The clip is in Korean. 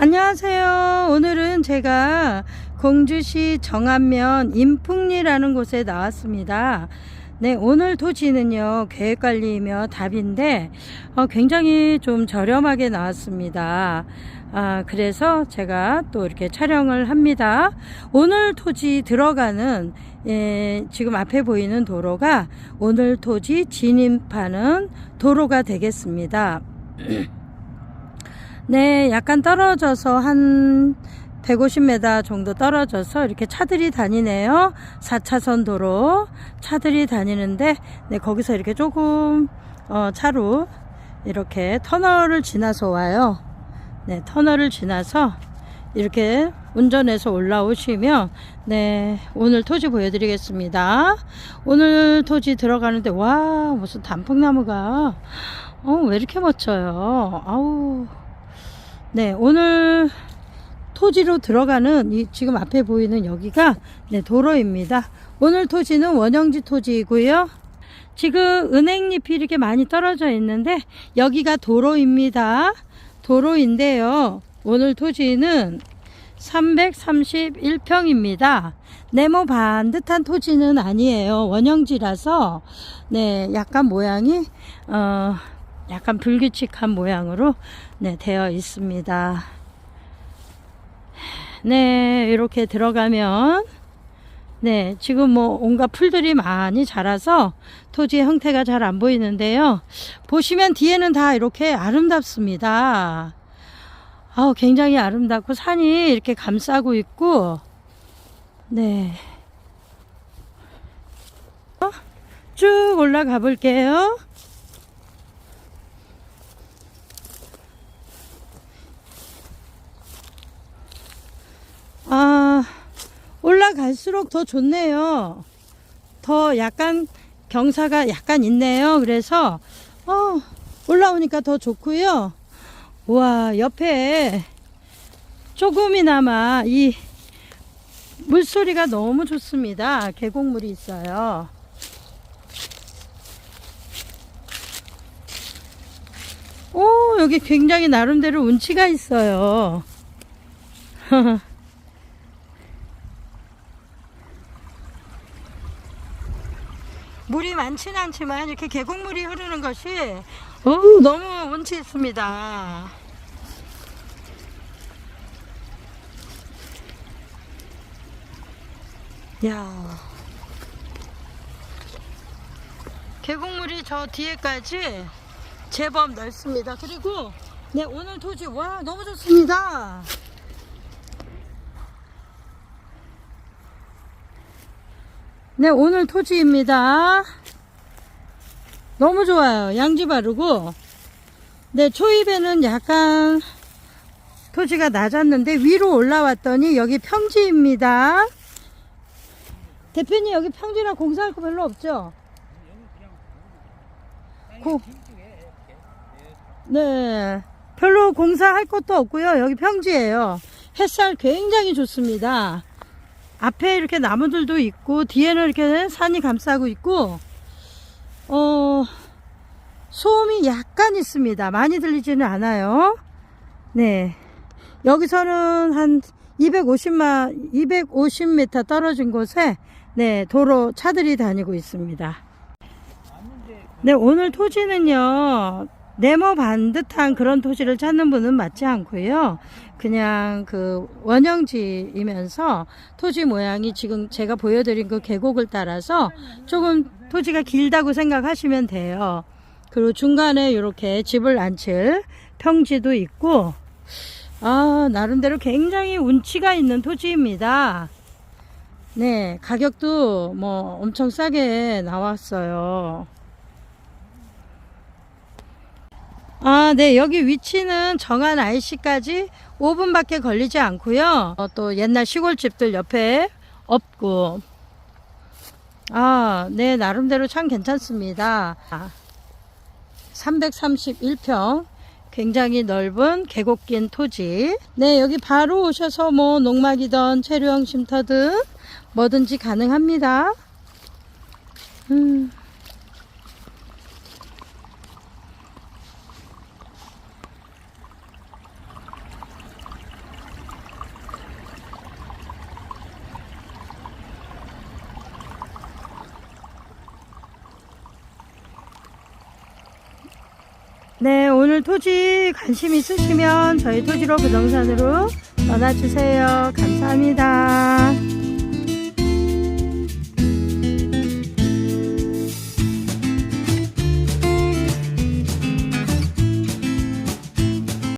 안녕하세요. 오늘은 제가 공주시 정안면 인풍리라는 곳에 나왔습니다. 네, 오늘 토지는요, 계획관리이며 답인데, 어, 굉장히 좀 저렴하게 나왔습니다. 아, 그래서 제가 또 이렇게 촬영을 합니다. 오늘 토지 들어가는, 예, 지금 앞에 보이는 도로가 오늘 토지 진입하는 도로가 되겠습니다. 네, 약간 떨어져서 한 150m 정도 떨어져서 이렇게 차들이 다니네요. 4차선 도로 차들이 다니는데 네, 거기서 이렇게 조금 어, 차로 이렇게 터널을 지나서 와요. 네, 터널을 지나서 이렇게 운전해서 올라오시면 네, 오늘 토지 보여드리겠습니다. 오늘 토지 들어가는데 와, 무슨 단풍나무가 어, 왜 이렇게 멋져요. 아우. 네, 오늘 토지로 들어가는 이 지금 앞에 보이는 여기가 네, 도로입니다. 오늘 토지는 원형지 토지이고요. 지금 은행잎이 이렇게 많이 떨어져 있는데 여기가 도로입니다. 도로인데요. 오늘 토지는 331평입니다. 네모 반듯한 토지는 아니에요. 원형지라서 네, 약간 모양이 어 약간 불규칙한 모양으로 네, 되어 있습니다. 네, 이렇게 들어가면 네, 지금 뭐 온갖 풀들이 많이 자라서 토지의 형태가 잘 안 보이는데요. 보시면 뒤에는 다 이렇게 아름답습니다. 아우, 굉장히 아름답고 산이 이렇게 감싸고 있고, 네. 어? 쭉 올라가 볼게요. 아, 올라 갈수록 더 좋네요. 더 약간 경사가 약간 있네요. 그래서, 어, 올라오니까 더 좋고요. 와, 옆에 조금이나마 이 물소리가 너무 좋습니다. 계곡물이 있어요. 오, 여기 굉장히 나름대로 운치가 있어요. 물이 많지는 않지만 이렇게 계곡물이 흐르는 것이 어우, 너무 운치 있습니다. 야 계곡물이 저 뒤에까지 제법 넓습니다. 그리고 네 오늘 토지 와 너무 좋습니다. 네, 오늘 토지입니다. 너무 좋아요. 양지 바르고. 네, 초입에는 약간 토지가 낮았는데 위로 올라왔더니 여기 평지입니다. 대표님 여기 평지라 공사할 거 별로 없죠? 고, 네. 별로 공사할 것도 없고요. 여기 평지예요. 햇살 굉장히 좋습니다. 앞에 이렇게 나무들도 있고 뒤에는 이렇게 산이 감싸고 있고 어 소음이 약간 있습니다. 많이 들리지는 않아요. 네. 여기서는 한 250마 250m 떨어진 곳에 네, 도로 차들이 다니고 있습니다. 네, 오늘 토지는요. 네모 반듯한 그런 토지를 찾는 분은 맞지 않고요. 그냥 그 원형지이면서 토지 모양이 지금 제가 보여드린 그 계곡을 따라서 조금 토지가 길다고 생각하시면 돼요. 그리고 중간에 이렇게 집을 앉힐 평지도 있고, 아, 나름대로 굉장히 운치가 있는 토지입니다. 네, 가격도 뭐 엄청 싸게 나왔어요. 아, 네. 여기 위치는 정한 IC까지 5분밖에 걸리지 않고요. 어, 또 옛날 시골집들 옆에 없고. 아, 네. 나름대로 참 괜찮습니다. 아, 331평. 굉장히 넓은 계곡긴 토지. 네, 여기 바로 오셔서 뭐 농막이든 체류형 쉼터든 뭐든지 가능합니다. 음. 네, 오늘 토지 관심 있으시면 저희 토지로 부동산으로 전화 주세요. 감사합니다.